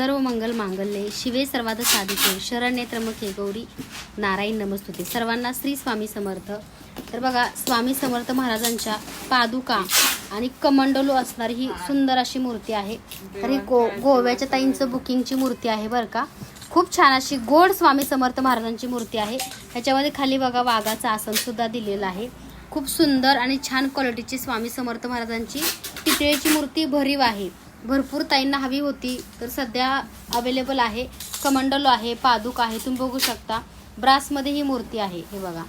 सर्व मंगल मांगल्ये. शिवे सर्वात साधिके शरण्ये त्र्यंबके गौरी. नारायण नमस्तुते. सर्वांना श्री स्वामी समर्थ. तर बघा स्वामी समर्थ महाराजांच्या पादुका आणि कमंडलू असणारी ही सुंदर अशी मूर्ती आहे. तर ही गो गोव्याच्या ताईंचं बुकिंगची मूर्ती आहे बरं का. खूप छान अशी गोड स्वामी समर्थ महाराजांची मूर्ती आहे. ह्याच्यामध्ये खाली बघा वाघाचं आसन सुद्धा दिलेलं आहे. खूप सुंदर आणि छान क्वालिटीची स्वामी समर्थ महाराजांची पितळेची मूर्ती भरीव आहे. भरपूर ताईंना हवी होती तर सध्या अवेलेबल आहे. कमंडलो आहे पादुक आहे तुम्ही बघू शकता. ब्रासमध्ये ही मूर्ती आहे हे बघा.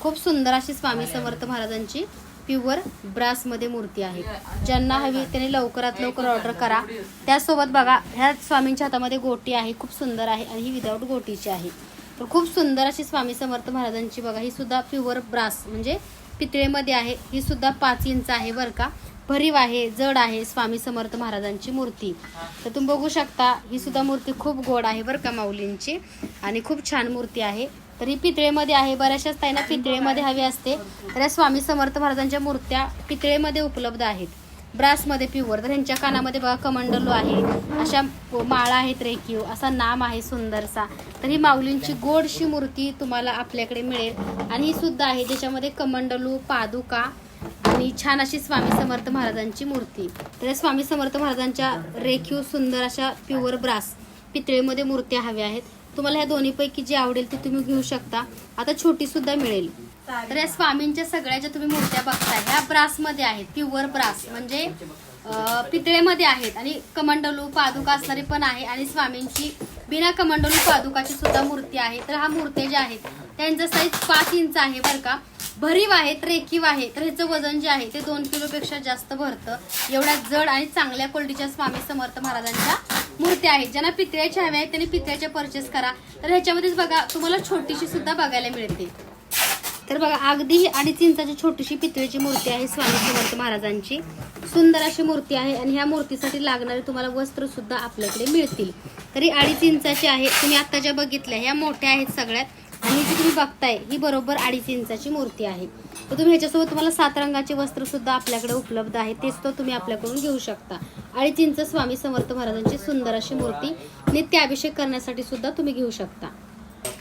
खूप सुंदर अशी स्वामी समर्थ महाराजांची प्युअर ब्रासमध्ये मूर्ती आहे. ज्यांना हवी त्याने लवकरात लवकर ऑर्डर करा. त्यासोबत बघा ह्या स्वामींच्या हातामध्ये गोटी आहे खूप सुंदर आहे आणि ही विदाऊट गोटीची आहे. तर खूप सुंदर अशी स्वामी समर्थ महाराजांची बघा ही सुद्धा प्युअर ब्रास म्हणजे पितळेमध्ये आहे. ही सुद्धा पाच इंच आहे बरं का. भरीव आहे जड आहे स्वामी समर्थ महाराजांची मूर्ती. तर तुम्ही बघू शकता ही सुद्धा मूर्ती खूप गोड आहे बरं का माऊलींची आणि खूप छान मूर्ती आहे. तर ही पितळेमध्ये आहे बऱ्याचशाच ताईंना पितळेमध्ये हवी असते. तर या स्वामी समर्थ महाराजांच्या मूर्त्या पितळेमध्ये उपलब्ध आहेत. ब्रासमध्ये प्युअर तर ह्यांच्या कानामध्ये बघा कमंडलू आहे. अशा माळा आहेत रेखीव असा नाम आहे सुंदरसा. तर ही माऊलींची गोडशी मूर्ती तुम्हाला आपल्याकडे मिळेल. आणि ही सुद्धा आहे ज्याच्यामध्ये कमंडलू पादुका आणि छान अशी स्वामी समर्थ महाराजांची मूर्ती. तर या स्वामी समर्थ महाराजांच्या रेखीव सुंदर अशा प्युअर ब्रास पितळेमध्ये मूर्त्या हव्या आहेत. तुम्हाला ह्या दोन्हीपैकी जी आवडेल ती तुम्ही घेऊ शकता. आता छोटी सुद्धा मिळेल. तर या स्वामींच्या सगळ्या ज्या तुम्ही मूर्त्या बघताय ह्या ब्रासमध्ये आहेत प्युअर ब्रास म्हणजे पितळेमध्ये आहेत आणि कमंडलू पादुका असणारी पण आहे आणि स्वामींची बिना कमंडलू पादुकाची सुद्धा मूर्ती आहे. तर हा मूर्त्या ज्या आहेत त्यांचा साईज पाच इंच आहे बरं का. भरीव आहेत रेखीव आहे तर ह्याचं वजन जे आहे ते दोन किलोपेक्षा जास्त भरतं. एवढ्या जड आणि चांगल्या क्वालिटीच्या स्वामी समर्थ महाराजांच्या मूर्त्या आहेत. ज्यांना पितळ्याच्या हव्या आहेत त्यांनी पितळ्याच्या परचेस करा. तर ह्याच्यामध्येच बघा तुम्हाला छोटीशी सुद्धा बघायला मिळते तर बघा अगदी अडीच इंचाची छोटीशी पितळीची मूर्ती आहे स्वामी समर्थ महाराजांची. सुंदर अशी मूर्ती आहे आणि ह्या मूर्तीसाठी लागणारे तुम्हाला वस्त्र सुद्धा आपल्याकडे मिळतील. तरी अडीच इंचाची आहे तुम्ही आत्ता ज्या बघितल्या ह्या मोठ्या आहेत सगळ्यात. आणि जी तुम्ही बघताय ही बरोबर अडीच इंचाची मूर्ती आहे. तर तुम्ही ह्याच्यासोबत तुम्हाला सात रंगाचे वस्त्र सुद्धा आपल्याकडे उपलब्ध आहे तेच तो तुम्ही आपल्याकडून घेऊ शकता. अडीच इंच स्वामी समर्थ महाराजांची सुंदर अशी मूर्ती नित्याभिषेक करण्यासाठी सुद्धा तुम्ही घेऊ शकता.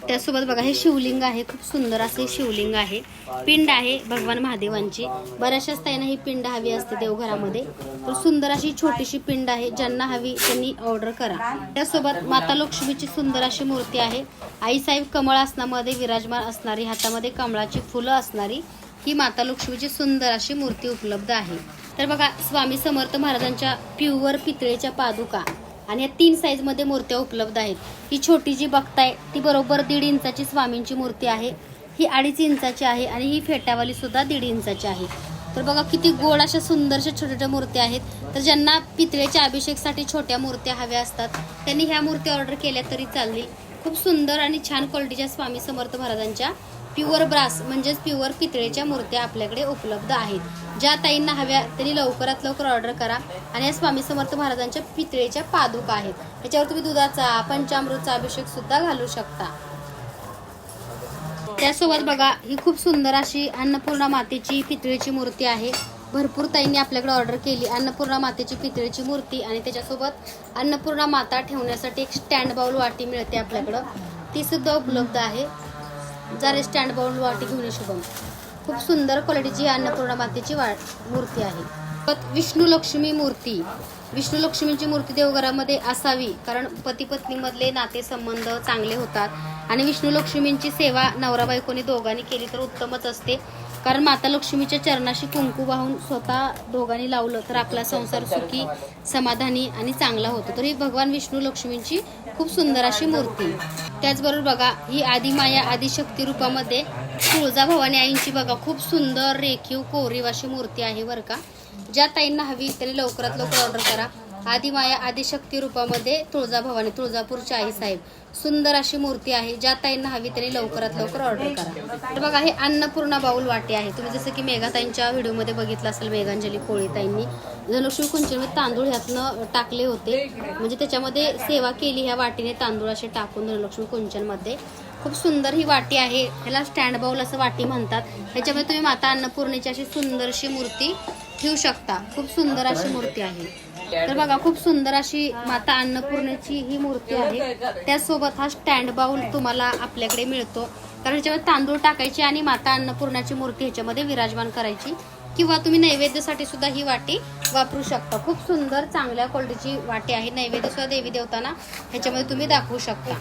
त्यासोबत बघा हे शिवलिंग आहे खूप सुंदर असे शिवलिंग आहे. पिंड आहे भगवान महादेवांची. बऱ्याचशाच ताईंना ही पिंड हवी असते देवघरामध्ये. तर सुंदर अशी छोटीशी पिंड आहे ज्यांना हवी त्यांनी ऑर्डर करा. त्यासोबत माता लक्ष्मीची सुंदर अशी मूर्ती आहे. आईसाहेब कमळ आसनामध्ये विराजमान असणारी हातामध्ये कमळाची फुलं असणारी ही माता लक्ष्मीची सुंदर अशी मूर्ती उपलब्ध आहे. तर बघा स्वामी समर्थ महाराजांच्या प्युअर पितळेच्या पादुका. आणि या तीन साईजमध्ये मूर्त्या उपलब्ध आहेत. ही छोटी जी बघताय ती बरोबर दीड इंचाची स्वामींची मूर्ती आहे. ही अडीच इंचाची आहे आणि ही फेट्यावाली सुद्धा दीड इंचाची आहे. तर बघा किती गोड अशा सुंदरशा छोट्या छोट्या मूर्त्या आहेत. तर ज्यांना पितळेच्या अभिषेकसाठी छोट्या मूर्त्या हव्या असतात त्यांनी ह्या मूर्त्या ऑर्डर केल्या तरी चालली खूप सुंदर आणि छान क्वालिटीच्या स्वामी समर्थ महाराजांच्या प्युअर ब्रास म्हणजेच प्युअर पितळेच्या मूर्त्या आपल्याकडे उपलब्ध आहेत. ज्या ताईंना हव्या तरी लवकरात लवकर ऑर्डर करा आणि या स्वामी समर्थ महाराजांच्या पितळेच्या पादुका आहेत. त्याच्यावर तुम्ही दुधाचा पंचामृतचा अभिषेक सुद्धा घालू शकता. त्यासोबत बघा ही खूप सुंदर अशी अन्नपूर्णा मातेची पितळेची मूर्ती आहे. भरपूर ताईंनी आपल्याकडे ऑर्डर केली. अन्नपूर्णा मातेची पितळेची मूर्ती आणि त्याच्यासोबत अन्नपूर्णा माता ठेवण्यासाठी एक स्टँड बाउल वाटी मिळते आपल्याकडं. ती सुद्धा उपलब्ध आहे. जरा स्टँड बाउंड वाटी घेऊन शुभम खूप सुंदर क्वालिटीची अन्नपूर्णा मातेची वा मूर्ती आहे. परत विष्णू लक्ष्मी मूर्ती. विष्णू लक्ष्मीची मूर्ती देवघरामध्ये असावी कारण पती पत्नीमधले नातेसंबंध चांगले होतात. आणि विष्णू लक्ष्मींची सेवा नवरा बायकोनी दोघांनी केली तर उत्तमच असते. कारण माता लक्ष्मीच्या चरणाशी कुंकू वाहून स्वतः दोघांनी लावलं तर आपला संसार सुखी समाधानी आणि चांगला होतो. तर ही भगवान विष्णू लक्ष्मींची खूप सुंदर अशी मूर्ती. त्याचबरोबर बघा ही आदिमाया आदिशक्ती रूपामध्ये तुळजाभवानी आईंची बघा खूप सुंदर रेखीव कोरीव अशी मूर्ती आहे बरं का. ज्या ताईंना हवी त्यांनी लवकरात लवकर ऑर्डर करा. आदिमाया आदिशक्ती रूपामध्ये तुळजाभवानी तुळजापूरची आई साहेब. सुंदर अशी मूर्ती आहे ज्या ताईंना हवी त्यांनी लवकरात लवकर ऑर्डर करा. तर बघा हे अन्नपूर्णा बाऊल वाटी आहे. तुम्ही जसं की मेघाताईंच्या व्हिडिओमध्ये बघितलं असेल मेघांजली कोळीताईंनी ताईंनी. कुंचन तांदूळ ह्यातनं टाकले होते. म्हणजे त्याच्यामध्ये सेवा केली ह्या वाटीने तांदूळ असे टाकून धनलक्ष्मी कुंचनमध्ये खूप सुंदर ही वाटी आहे. ह्याला स्टँड बाऊल असं वाटी म्हणतात. ह्याच्यामध्ये तुम्ही माता अन्नपूर्णेची अशी सुंदरशी मूर्ती ठेवू शकता. खूप सुंदर अशी मूर्ती आहे. तर बघा खूप सुंदर अशी माता अन्नपूर्णेची ही मूर्ती आहे. त्यासोबत हा स्टँड बाउल तुम्हाला आपल्याकडे मिळतो. कारण ह्याच्यामध्ये तांदूळ टाकायचे आणि माता अन्नपूर्णाची मूर्ती ह्याच्यामध्ये विराजमान करायची. किंवा तुम्ही नैवेद्यासाठी सुद्धा ही वाटी वापरू शकता. खूप सुंदर चांगल्या क्वालिटीची वाटी आहे. नैवेद्य सुद्धा देवी देवताना ह्याच्यामध्ये तुम्ही दाखवू शकता.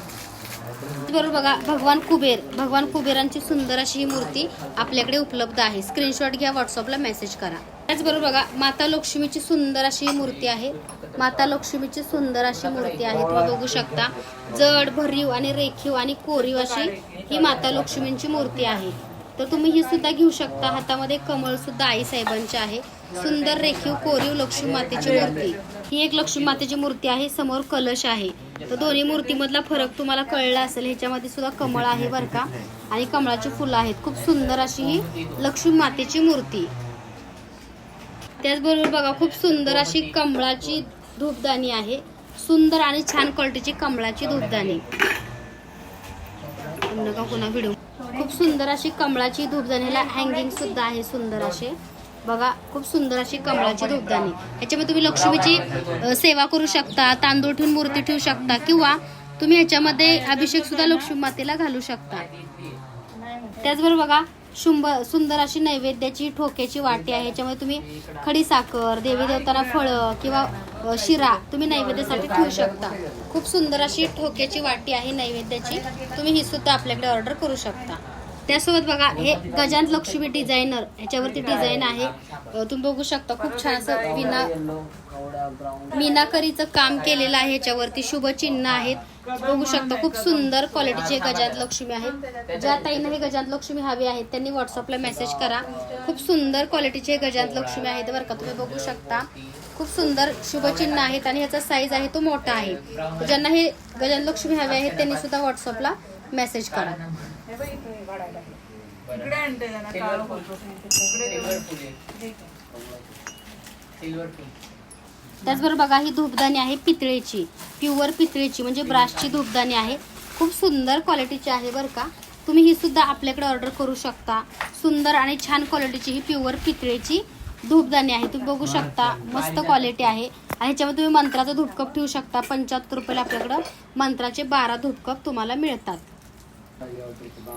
बरोबर बघा भगवान कुबेर. भगवान कुबेरांची सुंदर अशी ही मूर्ती आपल्याकडे उपलब्ध आहे. स्क्रीनशॉट घ्या व्हॉट्सअपला मेसेज करा. त्याचबरोबर बघा माता लक्ष्मीची सुंदर अशी ही मूर्ती आहे. माता लक्ष्मीची सुंदर अशी मूर्ती आहे. तुम्ही बघू शकता जड भरीव आणि रेखीव आणि कोरीव अशी ही माता लक्ष्मींची मूर्ती आहे. तर तुम्ही ही सुद्धा घेऊ शकता. हातामध्ये कमळ सुद्धा आई साहेबांची आहे. सुंदर रेखीव कोरीव लक्ष्मी मातेची मूर्ती. ही एक लक्ष्मी मातेची मूर्ती आहे. समोर कलश आहे. तर दोन्ही मूर्तीमधला फरक तुम्हाला कळला असेल. ह्याच्यामध्ये सुद्धा कमळ आहे बरं का. आणि कमळाची फुलं आहेत. खूप सुंदर अशी ही लक्ष्मी मातेची मूर्ती. त्याचबरोबर बघा खूप सुंदर अशी कमळाची धूपदाणी आहे. सुंदर आणि छान क्वालिटीची कमळाची धूपदाणी. नका पुन्हा व्हिडिओ खूप सुंदर अशी कमळाची धूपदाणी. ह्याला हँगिंग सुद्धा आहे सुंदर असे. बघा खूप सुंदर अशी कमळाची धूपदाणी. ह्याच्यामध्ये तुम्ही लक्ष्मीची सेवा करू शकता तांदूळ ठेवून मूर्ती ठेवू शकता किंवा तुम्ही ह्याच्यामध्ये अभिषेक सुद्धा लक्ष्मी मातेला घालू शकता. त्याचबरोबर बघा शुंभ सुंदर अशी नैवेद्याची ठोक्याची वाटी आहे याच्यामध्ये तुम्ही खडी साखर देवी देवताना फळं किंवा शिरा तुम्ही नैवेद्यासाठी ठेवू शकता. खूप सुंदर अशी ठोक्याची वाटी आहे नैवेद्याची. तुम्ही ही सुद्धा आपल्याकडे ऑर्डर करू शकता. त्यासोबत बघा हे गजान लक्ष्मी डिझायनर ह्याच्यावरती डिझाईन आहे. तुम्ही बघू शकता खूप छान असं विना मीनाकरीचं काम केलेलं आहे ह्याच्यावरती शुभ चिन्ह आहेत. बघू शकता खूप सुंदर क्वालिटीचे गजात लक्ष्मी आहेत. ज्या ताईंना हे गजात लक्ष्मी हवी आहेत त्यांनी व्हॉट्सअपला मेसेज करा. खूप सुंदर क्वालिटीचे गजात लक्ष्मी आहेत बरं का तुम्ही बघू शकता. खूप सुंदर शुभचिन्ह आहेत आणि ह्याचा साईज आहे तो मोठा आहे. ज्यांना हे गजात लक्ष्मी हवे आहेत त्यांनी सुद्धा व्हॉट्सअपला मेसेज करा. इकडे आणते त्याचबरोबर बघा ही धूपदाणी आहे पितळेची प्युअर पितळेची म्हणजे ब्रासची धूपदाणी आहे. खूप सुंदर क्वालिटीची आहे बरं का. तुम्ही ही सुद्धा आपल्याकडे ऑर्डर करू शकता. सुंदर आणि छान क्वालिटीची ही प्युअर पितळेची धूपदाणी आहे. तुम्ही बघू शकता मस्त क्वालिटी आहे. आणि ह्याच्यामध्ये तुम्ही मंत्राचा धूपकप ठेवू शकता. पंच्याहत्तर रुपयाला आपल्याकडं मंत्राचे बारा धूपकप तुम्हाला मिळतात.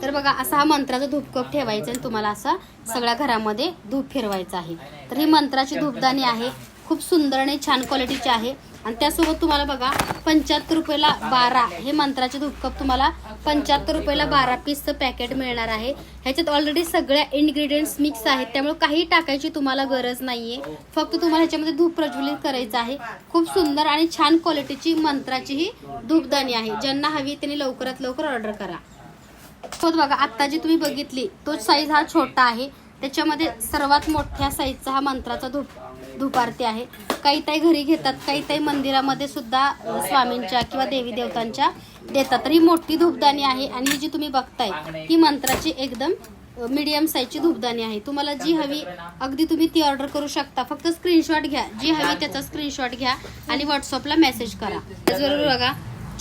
तर बघा असा हा मंत्राचा धूपकप ठेवायचा आणि तुम्हाला असा सगळ्या घरामध्ये धूप फिरवायचा आहे. तर ही मंत्राची धूपदाणी आहे. खूप सुंदर आणि छान क्वालिटीची आहे. आणि त्यासोबत तुम्हाला बघा पंच्याहत्तर रुपयाला बारा हे मंत्राचे धूपकप तुम्हाला पंच्याहत्तर रुपयाला बारा पीसचं पॅकेट मिळणार आहे. ह्याच्यात ऑलरेडी सगळ्या इन्ग्रेडियंट्स मिक्स आहेत. त्यामुळे काही टाकायची तुम्हाला गरज नाहीये. फक्त तुम्हाला ह्याच्यामध्ये धूप प्रज्वलित करायचं आहे. खूप सुंदर आणि छान क्वालिटीची मंत्राची ही धूपदाणी आहे. ज्यांना हवी त्यांनी लवकरात लवकर ऑर्डर करा. तो बघा आत्ता जी तुम्ही बघितली तो साईज हा छोटा आहे. त्याच्यामध्ये सर्वात मोठ्या साईजचा हा मंत्राचा धूप धूपारती आहे. काही ताई घरी घेतात काही ताई मंदिरामध्ये सुद्धा स्वामींच्या किंवा देवी देवतांच्या देतात. तर ही मोठी धूपदाणी आहे आणि ही जी तुम्ही बघताय ही मंत्राची एकदम मीडियम साईजची धूपदाणी आहे. तुम्हाला जी हवी अगदी तुम्ही ती ऑर्डर करू शकता. फक्त स्क्रीनशॉट घ्या. जी हवी त्याचा स्क्रीनशॉट घ्या आणि व्हॉट्सअपला मेसेज करा. त्याचबरोबर बघा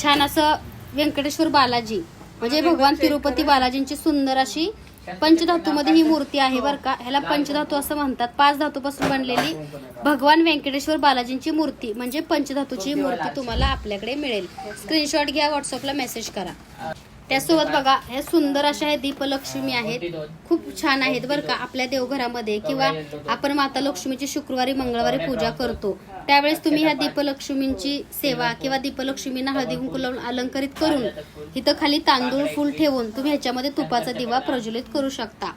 छान असं व्यंकटेश्वर बालाजी म्हणजे भगवान तिरुपती बालाजींची सुंदर अशी पंचधातूमध्ये ही मूर्ती आहे बरं का. ह्याला पंचधातू असं म्हणतात. पाच धातूपासून बनलेली भगवान व्यंकटेश्वर बालाजींची मूर्ती म्हणजे पंचधातूची मूर्ती तुम्हाला आपल्याकडे मिळेल. स्क्रीनशॉट घ्या व्हॉट्सअपला मेसेज करा. त्यासोबत बघा हे सुंदर अशा हे दीपलक्ष्मी आहेत. खूप छान आहेत बरं का आपल्या देवघरामध्ये किंवा आपण माता लक्ष्मीची शुक्रवारी मंगळवारी पूजा करतो. त्यावेळेस तुम्ही ह्या दीपलक्ष्मींची सेवा किंवा दीपलक्ष्मींना हळदी कुंकू लावून अलंकरित करून इथं खाली तांदूळ फुल ठेवून तुम्ही ह्याच्यामध्ये तुपाचा दिवा प्रज्वलित करू शकता.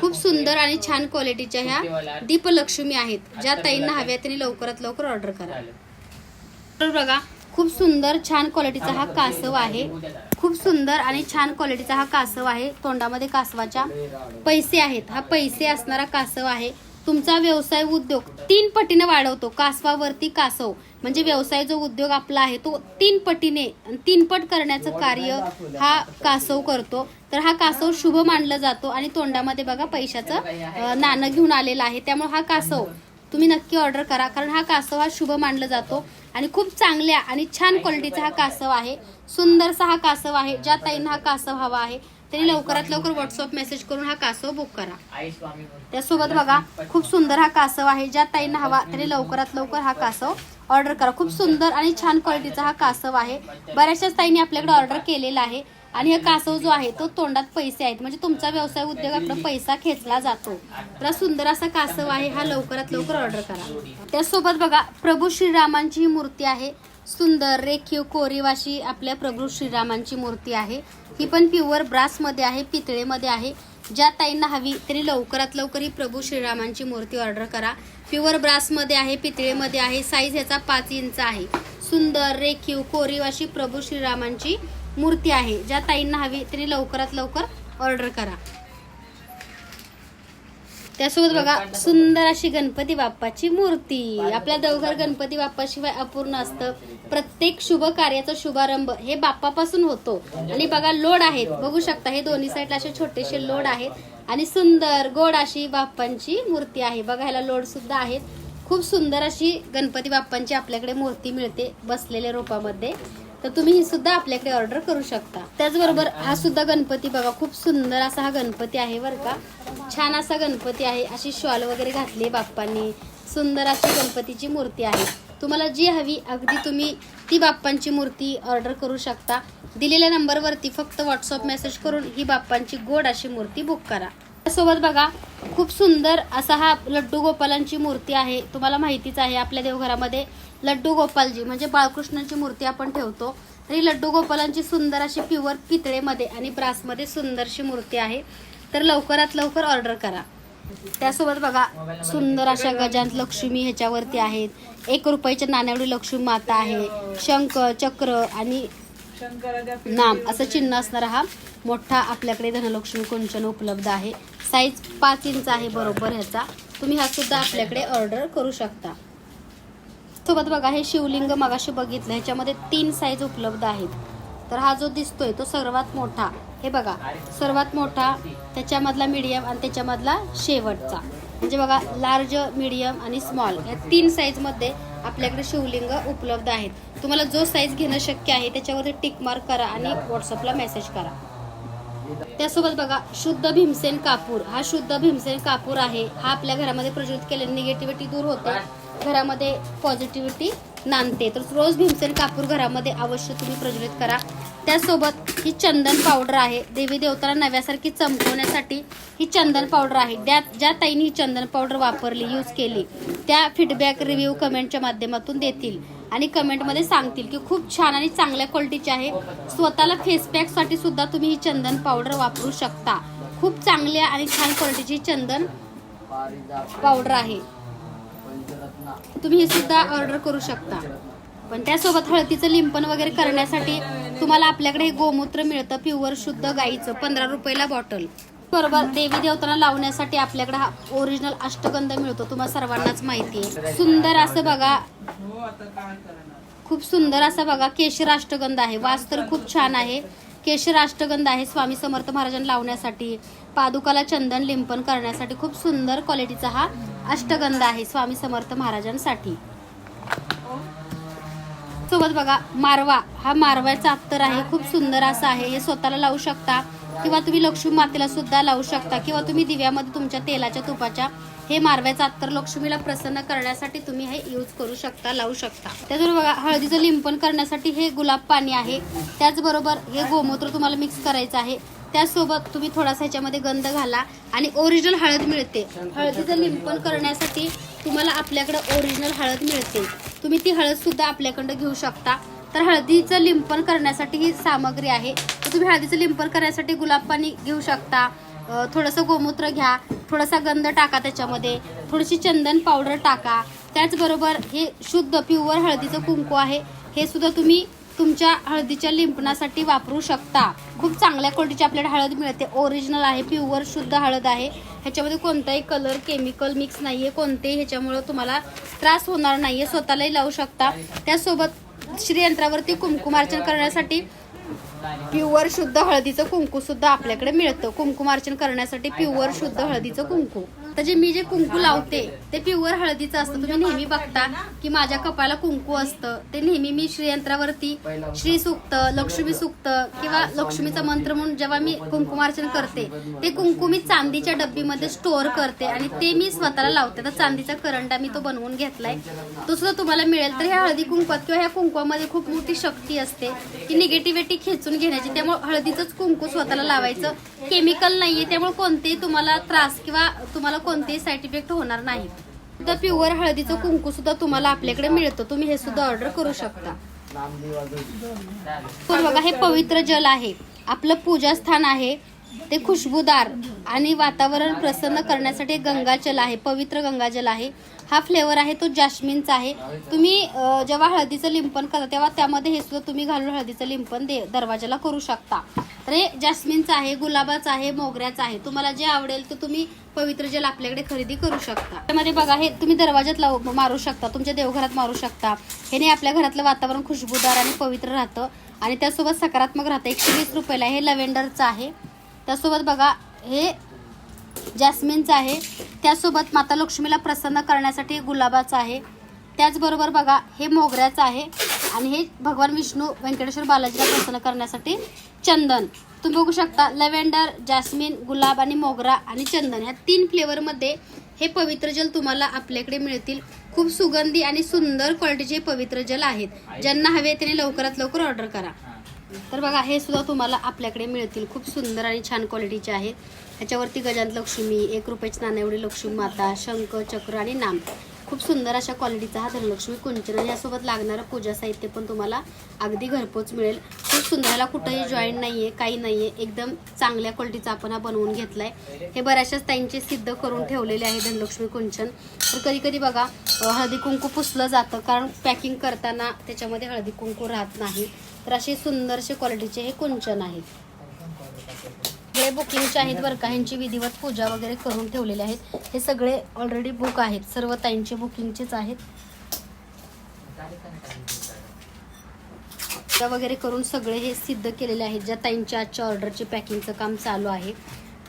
खूप सुंदर आणि छान क्वालिटीच्या ह्या दीपलक्ष्मी आहेत ज्या ताईंना हव्या त्यांनी लवकरात लवकर ऑर्डर करा. तर बघा खूप सुंदर छान क्वालिटीचा हा कासव आहे. खूप सुंदर आणि छान क्वालिटीचा हा कासव आहे. तोंडामध्ये कासवाच्या पैसे आहेत. हा पैसे असणारा कासव आहे. तुमचा व्यवसाय उद्योग तीन पटीने वाढवतो. कासवावरती कासव. म्हणजे व्यवसाय जो उद्योग आपला आहे तो तीन पटीने तीनपट करण्याचं कार्य हा कासव करतो. तर हा कासव शुभ मानला जातो आणि तोंडामध्ये बघा पैशाचं नाणं घेऊन आलेलं आहे. त्यामुळे हा कासव तुम्ही नक्की ऑर्डर करा. कारण हा कासव हा शुभ मानला जातो. आणि खूप चांगल्या आणि छान क्वालिटीचा हा कासव आहे. सुंदरसा हा कासव आहे. ज्या ताईंना हा कासव हवा आहे त्यांनी लवकरात लवकर व्हॉट्सअप मेसेज करून हा कासव बुक करा. त्यासोबत बघा खूप सुंदर हा कासव आहे. ज्या ताईंना हवा त्यांनी लवकरात लवकर हा कासव ऑर्डर करा. खूप सुंदर आणि छान क्वालिटीचा हा कासव आहे. बऱ्याचशाच ताईंनी आपल्याकडे ऑर्डर केलेला आहे. आणि हा कासव जो आहे तो तोंडात पैसे आहेत. म्हणजे तुमचा व्यवसाय उद्योगाकडे पैसा खेचला जातो. तर सुंदर असा कासव आहे हा लवकरात लवकर ऑर्डर करा. त्यासोबत बघा प्रभू श्रीरामांची ही मूर्ती आहे. सुंदर रेखीव कोरीवाशी आपल्या प्रभू श्रीरामांची मूर्ती आहे. ही पण प्युअर ब्रासमध्ये आहे पितळेमध्ये आहे. ज्या ताईंना हवी तरी लवकरात लवकर ही प्रभू श्रीरामांची मूर्ती ऑर्डर करा. प्युअर ब्रासमध्ये आहे पितळेमध्ये आहे साईज ह्याचा पाच इंच आहे. सुंदर रेखीव कोरीवाशी प्रभू श्रीरामांची मूर्ती आहे ज्या ताईंना हवी त्यांनी लवकरात लवकर ऑर्डर करा. त्यासोबत बघा सुंदर अशी गणपती बाप्पाची मूर्ती. आपल्या देवघर गणपती बाप्पाशिवाय अपूर्ण असतं. प्रत्येक शुभ कार्याचा शुभारंभ हे बाप्पापासून होतो. आणि बघा लोड आहेत. बघू शकता हे दोन्ही साईडला असे छोटेसे लोड आहेत. आणि सुंदर गोड अशी बाप्पांची मूर्ती आहे. बघा ह्याला लोड सुद्धा आहेत. खूप सुंदर अशी गणपती बाप्पांची आपल्याकडे मूर्ती मिळते बसलेल्या रोपामध्ये. तर तुम्ही ही सुद्धा आपल्याकडे ऑर्डर करू शकता. त्याचबरोबर हा सुद्धा गणपती बघा खूप सुंदर असा हा गणपती आहे बरं का. छान असा गणपती आहे अशी शॉल वगैरे घातली बाप्पांनी. सुंदर अशी गणपतीची मूर्ती आहे. तुम्हाला जी हवी अगदी तुम्ही ती बाप्पांची मूर्ती ऑर्डर करू शकता. दिलेल्या नंबरवरती फक्त व्हॉट्सअप मेसेज करून ही बाप्पांची गोड अशी मूर्ती बुक करा. त्यासोबत बघा खूप सुंदर असा हा लड्डू गोपालांची मूर्ती आहे. तुम्हाला माहितीच आहे आपल्या देवघरामध्ये लड्डू गोपालजी म्हणजे बाळकृष्णाची मूर्ती आपण ठेवतो. तर ही लड्डू गोपालांची सुंदर अशी प्युअर पितळेमध्ये आणि ब्रासमध्ये सुंदरशी मूर्ती आहे. तर लवकरात लवकर ऑर्डर करा. त्यासोबत बघा सुंदर अशा गजांत लक्ष्मी ह्याच्यावरती आहेत. एक रुपयाच्या नाण्यावडी लक्ष्मी माता आहे. शंख चक्र आणि नाम असं चिन्ह असणारा हा मोठा आपल्याकडे धनलक्ष्मी कुंचन उपलब्ध आहे. साईज पाच इंच आहे बरोबर ह्याचा. तुम्ही हा सुद्धा आपल्याकडे ऑर्डर करू शकता. सोबत बघा हे शिवलिंग मगाशी बघितलं ह्याच्यामध्ये तीन साईज उपलब्ध आहेत. तर हा जो दिसतोय तो सर्वात मोठा. हे बघा सर्वात मोठा त्याच्यामधला मीडियम आणि त्याच्यामधला शेवटचा. म्हणजे बघा लार्ज मीडियम आणि स्मॉल या तीन साईजमध्ये आपल्याकडे शिवलिंग उपलब्ध आहेत. तुम्हाला जो साईज घेणं शक्य आहे त्याच्यावरती टिक मार्क करा आणि व्हॉट्सअपला मेसेज करा. त्यासोबत बघा शुद्ध भीमसेन कापूर. हा शुद्ध भीमसेन कापूर आहे. हा आपल्या घरामध्ये प्रज्वलित केल्याने निगेटिव्हिटी दूर होते. घरामध्ये पॉझिटिव्हिटी नांदते. तर रोज भीमसेन कापूर घरामध्ये अवश्य तुम्ही प्रज्वलित करा. त्यासोबत ही चंदन पावडर आहे. देवी देवताला नव्यासारखी चमकवण्यासाठी ही चंदन पावडर आहे. ज्या ज्या ताईने ही चंदन पावडर वापरली यूज केली त्या फीडबॅक रिव्ह्यू कमेंटच्या माध्यमातून देतील. आणि कमेंटमध्ये सांगतील की खूप छान आणि चांगल्या क्वालिटीची आहे. स्वतःला फेसपॅकसाठी सुद्धा तुम्ही ही चंदन पावडर वापरू शकता. खूप चांगल्या आणि छान क्वालिटीची चंदन पावडर आहे. तुम्ही हे सुद्धा ऑर्डर करू शकता. पण त्यासोबत हळदीचं लिंपन वगैरे करण्यासाठी तुम्हाला आपल्याकडे हे गोमूत्र मिळतं प्युअर शुद्ध गाईचं पंधरा रुपयाला बॉटल बरोबर देवी देवतांना लावण्यासाठी आपल्याकडे हा ओरिजिनल अष्टगंध मिळतो तुम्हाला सर्वांनाच माहिती आहे. सुंदर असं बघा. खूप सुंदर असा बघा केशर अष्टगंध आहे. वास तर खूप छान आहे. केशर अष्टगंध आहे स्वामी समर्थ महाराजांना लावण्यासाठी. पादुकाला चंदन लिंपन करण्यासाठी खूप सुंदर क्वालिटीचा हा अष्टगंध आहे स्वामी समर्थ महाराजांसाठी. सोबत बघा मारवा. हा मारवाचा अत्तर आहे खूप सुंदर असा आहे. हे स्वतःला लावू शकता. किंवा तुम्ही लक्ष्मी मातेला सुद्धा लावू शकता. किंवा तुम्ही दिव्यामध्ये तुमच्या तेलाच्या तुपाच्या हे मारव्याचं अत्तर लक्ष्मीला प्रसन्न करण्यासाठी तुम्ही हे यूज करू शकता लावू शकता. त्याचबरोबर बघा हळदीचं लिंपन करण्यासाठी हे गुलाब पाणी आहे. त्याचबरोबर हे गोमूत्र तुम्हाला मिक्स करायचं आहे. त्यासोबत तुम्ही थोडासा ह्याच्यामध्ये गंध घाला आणि ओरिजिनल हळद मिळते. हळदीचं लिंपन करण्यासाठी तुम्हाला आपल्याकडे ओरिजिनल हळद मिळते. तुम्ही ती हळद सुद्धा आपल्याकडं घेऊ शकता. तर हळदीचं लिंपन करण्यासाठी ही सामग्री आहे. तर तुम्ही हळदीचं लिंपन करण्यासाठी गुलाब पाणी घेऊ शकता. थोडंसं गोमूत्र घ्या थोडासा गंध टाका त्याच्यामध्ये थोडीशी चंदन पावडर टाका. त्याचबरोबर हे शुद्ध प्युअर हळदीचं कुंकू आहे हे सुद्धा तुम्ही तुमच्या हळदीच्या लिंपणासाठी वापरू शकता. खूप चांगल्या क्वालिटीची आपल्याला हळद मिळते. ओरिजिनल आहे प्युअर शुद्ध हळद आहे. ह्याच्यामध्ये कोणताही कलर केमिकल मिक्स नाहीये कोणतेही ह्याच्यामुळं तुम्हाला त्रास होणार नाहीये. स्वतःलाही लावू शकता. त्यासोबत श्रीयंत्रावरती कुंकुमार्चन करण्यासाठी प्युअर शुद्ध हळदीचं कुंकू सुद्धा आपल्याकडे मिळतं. कुंकुमार्चन करण्यासाठी प्युअर शुद्ध हळदीचं कुंकू. तर जे मी जे कुंकू लावते ते प्युअर हळदीचं असतं. तुम्ही नेहमी बघता की माझ्या कपाला कुंकू असतं. ते नेहमी मी श्रीयंत्रावरती श्री सुक्त लक्ष्मी सुक्त किंवा लक्ष्मीचा मंत्र म्हणून जेव्हा मी कुंकुमार्चन करते ते कुंकू मी चांदीच्या डब्बीमध्ये स्टोअर करते आणि ते मी स्वतःला लावते. तर चांदीचा करंडा मी तो बनवून घेतलाय. तो सुद्धा तुम्हाला मिळेल. तर ह्या हळदी कुंकवात किंवा ह्या कुंकवामध्ये खूप मोठी शक्ती असते की निगेटिव्हिटी खेचून घेण्याची. त्यामुळे हळदीचंच कुंकू स्वतःला लावायचं. केमिकल नाहीये त्यामुळे कोणतेही तुम्हाला त्रास किंवा तुम्हाला कोणतेही साईड इफेक्ट होणार नाही. तर प्युअर हळदीचं कुंकू सुद्धा तुम्हाला आपल्याकडे मिळतं. तुम्ही हे सुद्धा ऑर्डर करू शकता. पण बघा हे पवित्र जल आहे. आपलं पूजास्थान आहे. ते खुशबूदार आणि वातावरण प्रसन्न करण्यासाठी गंगाजल आहे पवित्र गंगाजल आहे. हा फ्लेवर आहे तो जास्मिनचा आहे. तुम्ही जेव्हा हळदीचं लिंपन करता तेव्हा त्यामध्ये हे सुद्धा तुम्ही घालून हळदीचं लिंपन दे दरवाजाला करू शकता. तर हे जास्मिनचं आहे गुलाबाचं आहे मोगऱ्याचं आहे. तुम्हाला जे आवडेल ते तुम्ही पवित्र जल आपल्याकडे खरेदी करू शकता. त्यामध्ये बघा हे तुम्ही दरवाजात लावू मारू शकता. तुमच्या देवघरात मारू शकता. ह्याने आपल्या घरातलं वातावरण खुशबूदार आणि पवित्र राहतं. आणि त्यासोबत सकारात्मक राहतं. एकशे वीस रुपयाला हे लव्हेंडरचं आहे. त्यासोबत बघा हे जॅस्मिनचं आहे. त्यासोबत माता लक्ष्मीला प्रसन्न करण्यासाठी गुलाबाचं आहे. त्याचबरोबर बघा हे मोगऱ्याचं आहे. आणि हे भगवान विष्णू व्यंकटेश्वर बालाजीला प्रसन्न करण्यासाठी चंदन. तुम्ही बघू शकता लव्हेंडर जास्मिन गुलाब आणि मोगरा आणि चंदन. ह्या तीन फ्लेवरमध्ये हे पवित्र जल तुम्हाला आपल्याकडे मिळतील. खूप सुगंधी आणि सुंदर क्वालिटीचे पवित्र जल आहेत. ज्यांना हवे त्याने लवकरात लवकर ऑर्डर करा. तर बघा हे सुद्धा तुम्हाला आपल्याकडे मिळतील. खूप सुंदर आणि छान क्वालिटीचे आहेत. ह्याच्यावरती गजांत लक्ष्मी एक रुपयाची नाण्यावडी लक्ष्मी माता शंख चक्र आणि नाम. खूप सुंदर अशा क्वालिटीचा हा धनलक्ष्मी कुंचन आणि यासोबत लागणारं पूजा साहित्य पण तुम्हाला अगदी घरपोच मिळेल. खूप सुंदर ह्याला कुठंही जॉईंट नाही आहे काही नाही आहे एकदम चांगल्या क्वालिटीचा आपण हा बनवून घेतलाय. हे बऱ्याचशाच त्यांचे सिद्ध करून ठेवलेले आहे धनलक्ष्मी कुंचन. तर कधी कधी बघा हळदी कुंकू पुसलं जातं कारण पॅकिंग करताना त्याच्यामध्ये हळदी कुंकू राहत नाही. तर असे सुंदरसे क्वालिटीचे हे कुंचन आहेत. हे बुकिंगचे आहेत बरं का. ह्यांची विधिवत पूजा वगैरे करून ठेवलेले आहेत. हे सगळे ऑलरेडी बुक आहेत. सर्व ताईंचे बुकिंगचेच आहेत. पूजा वगैरे करून सगळे हे सिद्ध केलेले आहेत. ज्या ताईंच्या आजच्या ऑर्डरचे पॅकिंगचं काम चालू आहे.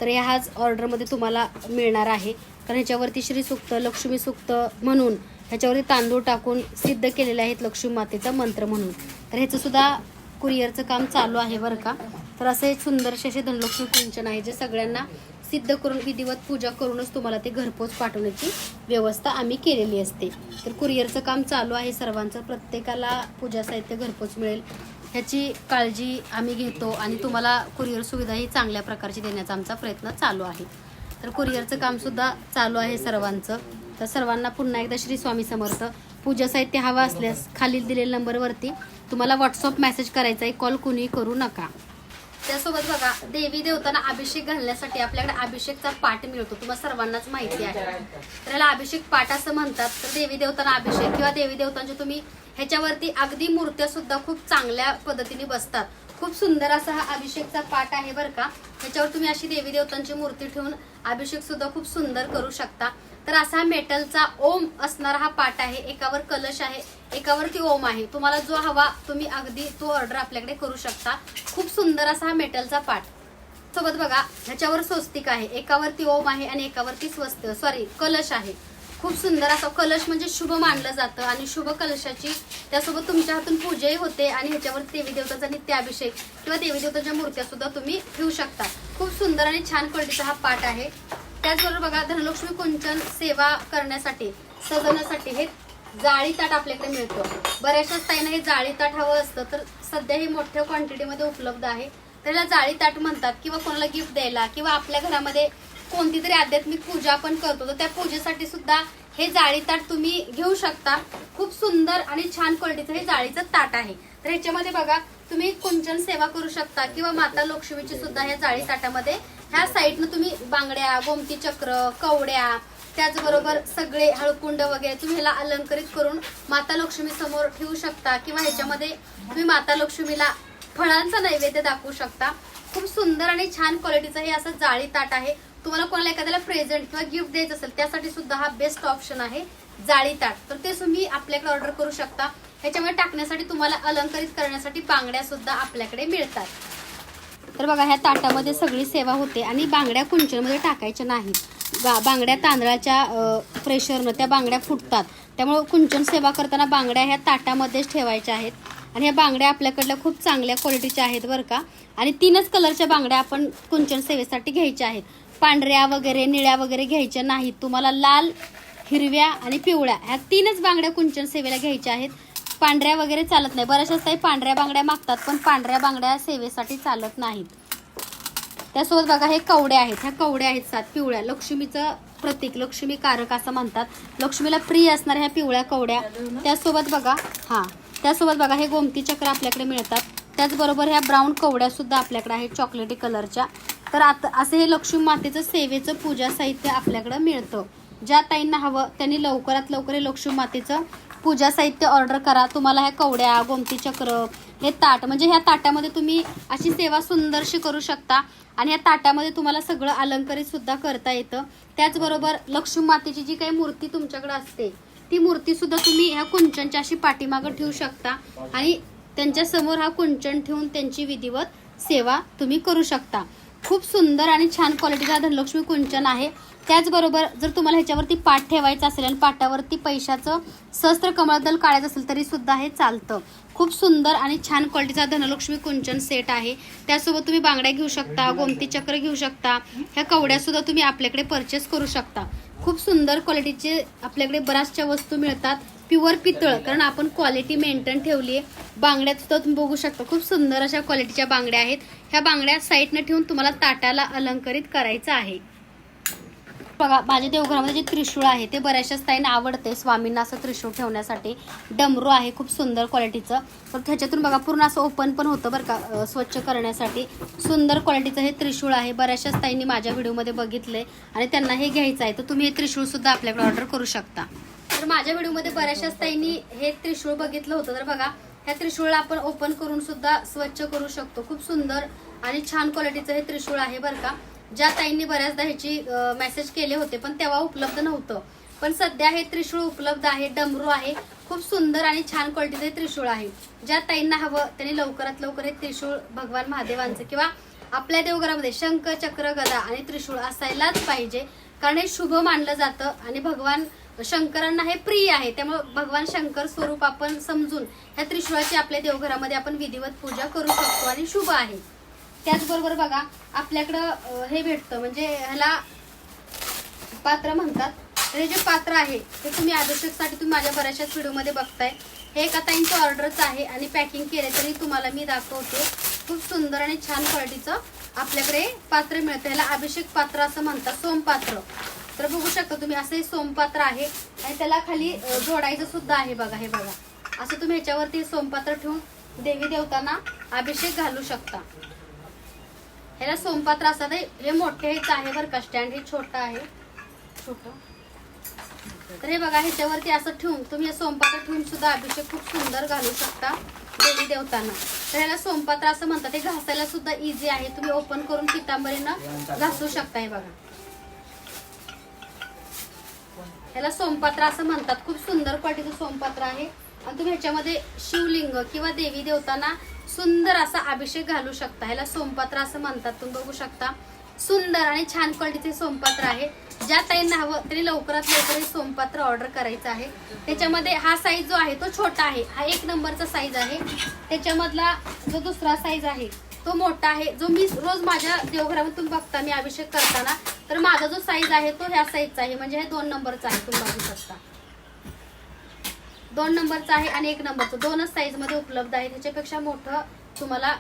तर ह्याच ऑर्डरमध्ये तुम्हाला मिळणार आहे. कारण ह्याच्यावरती श्री सुक्त लक्ष्मी सुक्त म्हणून ह्याच्यावरती तांदूळ टाकून सिद्ध केलेले आहेत लक्ष्मी मातेचा मंत्र म्हणून. तर ह्याचं सुद्धा कुरिअरचं काम चालू आहे बरं का. तर असं हे सुंदरसे असे धनलक्ष्मी कुंचन आहे जे सगळ्यांना सिद्ध करून विधिवत पूजा करूनच तुम्हाला ते घरपोच पाठवण्याची व्यवस्था आम्ही केलेली असते. तर कुरिअरचं काम चालू आहे सर्वांचं प्रत्येकाला पूजा साहित्य घरपोच मिळेल. ह्याची काळजी आम्ही घेतो आणि तुम्हाला कुरिअर सुविधाही चांगल्या प्रकारची देण्याचा आमचा प्रयत्न चालू आहे. तर कुरिअरचं कामसुद्धा चालू आहे सर्वांचं. तर सर्वांना पुन्हा एकदा श्री स्वामी समर्थ. पूजा साहित्य हवा असल्यास खालील दिलेल्या नंबरवरती तुम्हाला व्हॉट्सअप मेसेज करायचा आहे. कॉल कुणी करू नका. त्यासोबत बघा देवी देवतांना अभिषेक घालण्यासाठी आपल्याकडे अभिषेकचा पाठ मिळतो. तुम्हाला सर्वांनाच माहिती आहे. तर याला अभिषेक पाठ असं म्हणतात. तर देवी देवतांना अभिषेक किंवा देवी देवतांचे तुम्ही ह्याच्यावरती अगदी मूर्त्या सुद्धा खूप चांगल्या पद्धतीने बसतात. खूप सुंदर असा हा अभिषेकचा पाठ आहे बरं का. ह्याच्यावर तुम्ही अशी देवी देवतांची मूर्ती ठेवून अभिषेक सुद्धा खूप सुंदर करू शकता. तर असा मेटलचा ओम असणारा हा पाठ आहे. एकावर कलश आहे एकावरती ओम आहे. तुम्हाला जो हवा तुम्ही अगदी तो ऑर्डर आपल्याकडे करू शकता. खूप सुंदर असा हा मेटलचा पाठ सोबत बघा ह्याच्यावर स्वस्तिक आहे. एकावरती ओम आहे आणि एकावरती स्वस्त सॉरी कलश आहे. खूप सुंदर असा कलश म्हणजे शुभ मानलं जातं आणि शुभ कलशाची त्यासोबत तुमच्या हातून पूजाही होते आणि ह्याच्यावर देवी देवताचा नित्याभिषेक किंवा देवी देवताच्या मूर्त्या सुद्धा तुम्ही ठेवू शकता. खूप सुंदर आणि छान क्वालिटीचा हा पाठ आहे. त्याचबरोबर बघा धनलक्ष्मी कुंचन सेवा करण्यासाठी सजवण्यासाठी हे जाळी ताट आपल्याकडे मिळतो. बऱ्याचशाच ताईंना हे जाळी ताट हवं असतं तर सध्या हे मोठ्या क्वांटिटीमध्ये उपलब्ध आहे. तर याला जाळी ताट म्हणतात किंवा कोणाला गिफ्ट द्यायला किंवा आपल्या घरामध्ये कोणती तरी आध्यात्मिक पूजा आपण करतो तर त्या पूजेसाठी सुद्धा हे जाळी ताट तुम्ही घेऊ शकता. खूप सुंदर आणि छान क्वालिटीचं हे जाळीचं ताट आहे. तर ह्याच्यामध्ये बघा तुम्ही कुंचन सेवा करू शकता किंवा माता लक्ष्मीची सुद्धा ह्या जाळी ताटामध्ये ह्या साईडनं तुम्ही बांगड्या गोमती चक्र कवड्या त्याचबरोबर सगळे हळकुंड वगैरे तुम्ही ह्याला अलंकरित करून माता लक्ष्मी समोर ठेवू शकता किंवा ह्याच्यामध्ये तुम्ही माता लक्ष्मीला फळांचा नैवेद्य दाखवू शकता. खूप सुंदर आणि छान क्वालिटीचं हे असं जाळी ताट आहे. तुम्हाला कोणाला एखाद्याला प्रेझेंट किंवा गिफ्ट द्यायचं असेल त्यासाठी सुद्धा हा बेस्ट ऑप्शन आहे जाळी ताट. तर ते तुम्ही आपल्याकडे ऑर्डर करू शकता. ह्याच्यामुळे टाकण्यासाठी तुम्हाला अलंकरित करण्यासाठी बांगड्या सुद्धा आपल्याकडे मिळतात. तर बघा ह्या ताटामध्ये सगळी सेवा होते आणि बांगड्या कुंचनमध्ये टाकायच्या नाहीत. बा बांगड्या तांदळाच्या प्रेशरनं त्या बांगड्या फुटतात. त्यामुळं कुंचन सेवा करताना बांगड्या ह्या ताटामध्येच ठेवायच्या आहेत. आणि ह्या बांगड्या आपल्याकडल्या खूप चांगल्या क्वालिटीच्या आहेत बरं का. आणि तीनच कलरच्या बांगड्या आपण कुंचन सेवेसाठी घ्यायच्या आहेत. पांढऱ्या वगैरे निळ्या वगैरे घ्यायच्या नाहीत. तुम्हाला लाल हिरव्या आणि पिवळ्या ह्या तीनच बांगड्या कुंचन सेवेला घ्यायच्या आहेत. पांढऱ्या वगैरे चालत नाही. बऱ्याचशाच ताई पांढऱ्या बांगड्या मागतात पण पांढऱ्या बांगड्या सेवेसाठी चालत नाहीत. त्यासोबत बघा हे कवड्या आहेत. ह्या कवड्या आहेत सात पिवळ्या. लक्ष्मीचं प्रतीक लक्ष्मी कारक असं म्हणतात. लक्ष्मीला प्रिय असणाऱ्या ह्या पिवळ्या कवड्या. त्यासोबत बघा हा त्यासोबत बघा हे गोमती चक्र आपल्याकडे मिळतात. त्याचबरोबर ह्या ब्राऊन कवड्या सुद्धा आपल्याकडे आहेत चॉकलेटी कलरच्या. तर आता असं हे लक्ष्मी मातेचं सेवेचं पूजा साहित्य आपल्याकडं मिळतं. ज्या ताईंना हवं त्यांनी लवकरात लवकर हे लक्ष्मी मातेचं पूजा साहित्य ऑर्डर करा तुम्हाला ह्या कवड्या गोमती चक्र हे ताट म्हणजे ह्या ताटामध्ये तुम्ही अशी सेवा सुंदरशी करू शकता. आणि या ताटामध्ये तुम्हाला सगळं अलंकरित सुद्धा करता येतं. त्याचबरोबर लक्ष्मी मातेची जी काही मूर्ती तुमच्याकडे असते ती मूर्ती सुद्धा तुम्ही ह्या कुंचनच्या अशी पाठीमागं ठेवू शकता. आणि त्यांच्यासमोर हा कुंचन ठेवून त्यांची विधिवत सेवा तुम्ही करू शकता. खूप सुंदर आणि छान क्वालिटीचा धनलक्ष्मी कुंचन आहे. त्याचबरोबर जर तुम्हाला ह्याच्यावरती पाठ ठेवायचं असेल आणि पाटावरती पैशाचं सहस्त्र कमळदल काढायचं असेल तरी सुद्धा हे चालतं. खूप सुंदर आणि छान क्वालिटीचा धनलक्ष्मी कुंचन सेट आहे. त्यासोबत तुम्ही बांगड्या घेऊ शकता गोमती चक्र घेऊ शकता. ह्या कवड्यासुद्धा तुम्ही आपल्याकडे परचेस करू शकता. खूप सुंदर क्वालिटीचे आपल्याकडे बऱ्याचशा वस्तू मिळतात. प्युअर पितळ कारण आपण क्वालिटी मेंटेन ठेवली आहे. बांगड्यात सुद्धा तुम्ही बघू शकता खूप सुंदर अशा क्वालिटीच्या बांगड्या आहेत. ह्या बांगड्या साईडनं ठेवून तुम्हाला ताटाला अलंकरित करायचं आहे. बघा माझ्या देवघरामध्ये जे त्रिशूळ आहे ते बऱ्याचशाच ताईंना आवडते. स्वामींना असं त्रिशूळ ठेवण्यासाठी. डमरू आहे खूप सुंदर क्वालिटीचं तर त्याच्यातून बघा पूर्ण असं ओपन पण होतं बरं का स्वच्छ करण्यासाठी. सुंदर क्वालिटीचं हे त्रिशूळ आहे. बऱ्याचशाच ताईंनी माझ्या व्हिडिओमध्ये बघितले आणि त्यांना हे घ्यायचं आहे. तर तुम्ही हे त्रिशूळसुद्धा आपल्याकडे ऑर्डर करू शकता. तर माझ्या व्हिडिओमध्ये बऱ्याचशाच स्थायींनी हे त्रिशूळ बघितलं होतं. तर बघा ह्या त्रिशूळला आपण ओपन करून सुद्धा स्वच्छ करू शकतो. खूप सुंदर आणि छान क्वालिटीचं हे त्रिशूळ आहे बरं का. ज्या ताईंनी बऱ्याचदा ह्याची मेसेज केले होते पण तेव्हा उपलब्ध नव्हतं. पण सध्या हे त्रिशूळ उपलब्ध आहे डमरू आहे खूप सुंदर आणि छान क्वालिटीचे त्रिशूळ आहे. ज्या ताईंना हवं त्यांनी लवकरात लवकर हे त्रिशूळ भगवान महादेवांचं किंवा आपल्या देवघरामध्ये शंख चक्र गदा आणि त्रिशूळ असायलाच पाहिजे. कारण हे शुभ मानलं जातं आणि भगवान शंकरांना हे प्रिय आहे. त्यामुळे भगवान शंकर स्वरूप आपण समजून ह्या त्रिशूळाची आपल्या देवघरामध्ये आपण विधिवत पूजा करू शकतो आणि शुभ आहे. त्याचबरोबर बघा आपल्याकडं हे भेटतं म्हणजे ह्याला पात्र म्हणतात. तर हे जे पात्र आहे ते तुम्ही आदर्शकसाठी तुम्ही माझ्या बऱ्याचशाच व्हिडिओमध्ये बघताय. हे एका ताईंचं ऑर्डरच आहे आणि पॅकिंग केले तरी तुम्हाला मी दाखवते. खूप सुंदर आणि छान क्वालिटीचं आपल्याकडे पात्र मिळतं. ह्याला अभिषेक पात्र असं म्हणतात सोमपात्र. तर बघू शकता तुम्ही असं हे सोमपात्र आहे. आणि त्याला खाली जोडायचं सुद्धा आहे बघा हे बघा. असं तुम्ही ह्याच्यावरती सोमपात्र ठेवून देवी देवतांना अभिषेक घालू शकता. ह्याला सोमपात्र असतात. हे मोठे हेच आहे बरं का स्टँड हे छोटं आहे. छोटं. तर हे बघा ह्याच्यावरती असं ठेवून तुम्ही हे सोमपात्र ठेवून सुद्धा अभिषेक खूप सुंदर घालू शकता देवी देवताना. तर ह्याला सोमपात्र असं म्हणतात. हे घासायला सुद्धा इझी आहे. तुम्ही ओपन करून पितांबरीनं घासू शकता हे बघा. ह्याला सोमपात्र असं म्हणतात. खूप सुंदर क्वालिटीचं सोमपात्र आहे. आणि तुम्ही ह्याच्यामध्ये शिवलिंग किंवा देवी देवतांना सुंदर असा अभिषेक घालू शकता. ह्याला सोमपात्र असं म्हणतात. तुम्ही बघू शकता. सुंदर आणि छान क्वालिटीचे सोमपात्र आहे. ज्या ताईंना हवं त्यांनी लवकरात लवकर हे सोमपात्र ऑर्डर करायचं आहे. त्याच्यामध्ये हा साईज जो आहे तो छोटा आहे. हा एक नंबरचा साईज आहे. त्याच्यामधला जो दुसरा साईज आहे तो मोठा आहे. जो मी रोज माझ्या देवघरामध्ये तुम्ही बघता मी अभिषेक करताना तर माझा जो साईज आहे तो ह्या साईजचा आहे. म्हणजे हे दोन नंबरचा आहे. तुम्ही बघू शकता. दोन नंबरचा आहे आणि एक नंबरचं. दोनच साईजमध्ये उपलब्ध आहे. त्याच्यापेक्षा मोठं तुम्हाला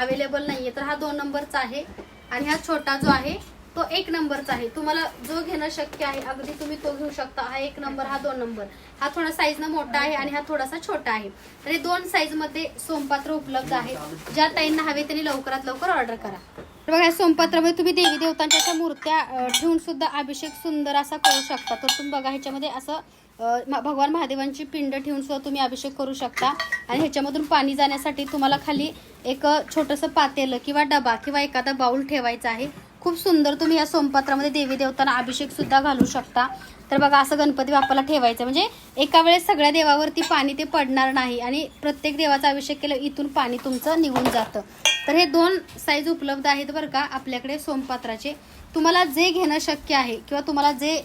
अवेलेबल नाहीये. तर हा दोन नंबरचा आहे आणि हा छोटा जो आहे तो एक नंबरचा आहे. तुम्हाला जो घेणं शक्य आहे अगदी तुम्ही तो घेऊ शकता. हा एक नंबर हा दोन नंबर. हा थोडा साईज मोठा आहे आणि हा थोडासा छोटा आहे. तर हे दोन साईजमध्ये सोमपात्र उपलब्ध आहे. ज्या ताईंना हवे त्यांनी लवकरात लवकर ऑर्डर करा. तर बघा या सोमपात्रामध्ये तुम्ही देवी देवतांच्या मूर्त्या ठेवून सुद्धा अभिषेक सुंदर असा करू शकता. तर तुम्ही बघा ह्याच्यामध्ये असं भगवान महादेवांची पिंड ठेवून सुद्धा तुम्ही अभिषेक करू शकता. आणि ह्याच्यामधून पाणी जाण्यासाठी तुम्हाला खाली एक छोटंसं पातेलं किंवा डबा किंवा एखादा बाऊल ठेवायचा आहे. खूप सुंदर तुम्ही या सोमपात्रामध्ये देवी देवतांना अभिषेक सुद्धा घालू शकता. तर बघा असं गणपती बाप्पाला ठेवायचं म्हणजे एका वेळेस सगळ्या देवावरती पाणी ते पडणार नाही आणि प्रत्येक देवाचा अभिषेक केलं इथून पाणी तुमचं निघून जातं. तर हे दोन साईज उपलब्ध आहेत बरं का आपल्याकडे सोमपात्राचे. तुम्हाला जे घेणं शक्य आहे किंवा तुम्हाला जे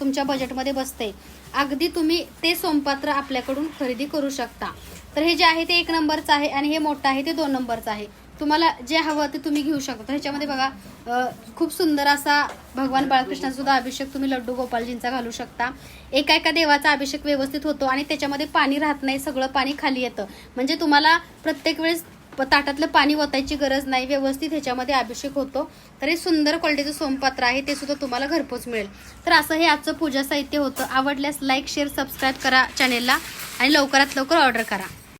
तुमच्या बजेटमध्ये बसते अगदी तुम्ही ते सोमपात्र आपल्याकडून खरेदी करू शकता. तर हे जे आहे ते एक नंबरचं आहे आणि हे मोठं आहे ते दोन नंबरचं आहे. तुम्हाला जे हवं ते तुम्ही घेऊ शकता. ह्याच्यामध्ये बघा खूप सुंदर असा भगवान बाळकृष्णाचा सुद्धा अभिषेक तुम्ही लड्डू गोपालजींचा घालू शकता. एका एका देवाचा अभिषेक व्यवस्थित होतो आणि त्याच्यामध्ये पाणी राहत नाही सगळं पाणी खाली येतं. म्हणजे तुम्हाला प्रत्येक वेळेस ताटातलं पाणी ओतायची गरज नाही. व्यवस्थित ह्याच्यामध्ये अभिषेक होतो. तर हे सुंदर क्वालिटीचं सोमपात्र आहे. ते सुद्धा तुम्हाला घरपोच मिळेल. तर असं हे आजचं पूजा साहित्य होतं. आवडल्यास लाईक शेअर सबस्क्राईब करा चॅनेलला आणि लवकरात लवकर ऑर्डर करा.